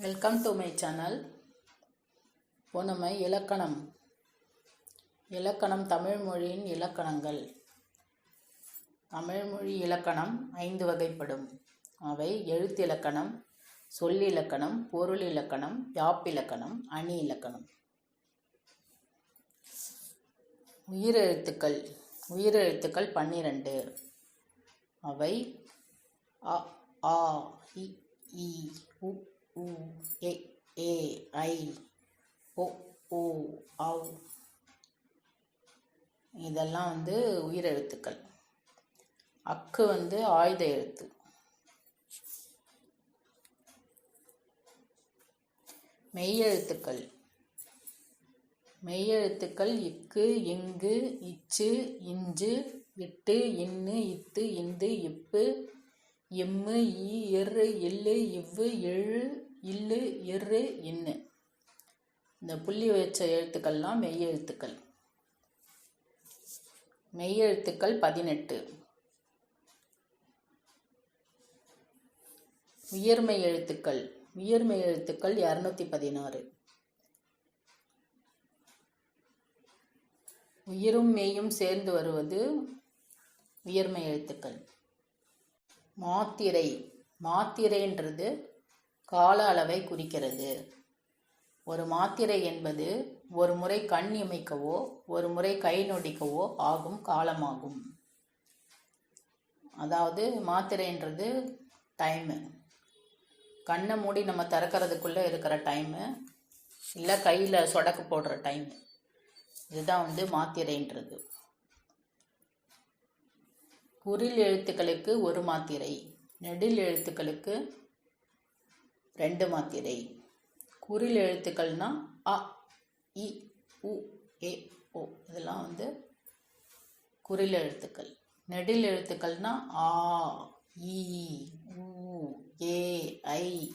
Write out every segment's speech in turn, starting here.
Welcome to my channel இப்போ நம்ம இலக்கணம் இலக்கணம் தமிழ் மொழியின் இலக்கணங்கள் தமிழ்மொழி இலக்கணம் ஐந்து வகைப்படும். அவை எழுத்திலக்கணம் சொல்லிலக்கணம் பொருள் இலக்கணம் யாப்பிலக்கணம் அணி இலக்கணம். உயிரெழுத்துக்கள் உயிரெழுத்துக்கள் பன்னிரண்டு. அவை அ ஆ இ உ உ எ ஏ ஐ ஒ ஓ ஔ இதெல்லாம் வந்து உயிரெழுத்துக்கள் அக்கு வந்து ஆயுத எழுத்து. மெய்யெழுத்துக்கள். மெய்யெழுத்துக்கள் இக்கு இங்கு இச்சு இஞ்சு இட்டு இன்னு இத்து இந்து இப்பு எம்மு ஈ எரு எள்ளு இவ்வு எழு இல்லு எரு இன்னு இந்த புள்ளி வச்ச எழுத்துக்கள்லாம் மெய்யெழுத்துக்கள் மெய்யெழுத்துக்கள் பதினெட்டு. உயர்மெய் எழுத்துக்கள். உயர்மெய் எழுத்துக்கள் இரநூத்தி பதினாறு. உயிரும் மெய்யும் சேர்ந்து வருவது உயர்மை எழுத்துக்கள். மாத்திரை. மாத்திரைன்றது கால அளவை குறிக்கிறது. ஒரு மாத்திரை என்பது ஒரு முறை கண் இமைக்கவோ ஒரு முறை கை நொடிக்கவோ ஆகும் காலமாகும். அதாவது மாத்திரைன்றது டைமு கண்ணை மூடி நம்ம திறக்கிறதுக்குள்ளே இருக்கிற டைமு இல்லை கையில் சொடக்கு போடுற டைம் இதுதான் வந்து மாத்திரைன்றது. குறில் எழுத்துக்களுக்கு ஒரு மாத்திரை நெடில் எழுத்துக்களுக்கு ரெண்டு மாத்திரை. குறில் எழுத்துக்கள்னா அ இ உ ஏ ஓ இதெல்லாம் வந்து குறில் எழுத்துக்கள். நெடில் எழுத்துக்கள்னா ஆ இ உ ஏ ஐ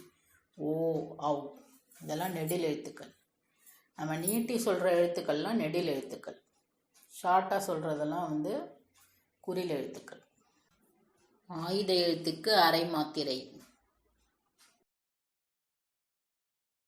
ஓ ஔ. இதெல்லாம் நெடில் எழுத்துக்கள். நம்ம நீட்டி சொல்கிற எழுத்துக்கள்லாம் நெடில் எழுத்துக்கள். ஷார்ட்டாக சொல்கிறதெல்லாம் வந்து குறில் எழுத்துக்கள். ஆயுத எழுத்துக்கு அரை மாத்திரை.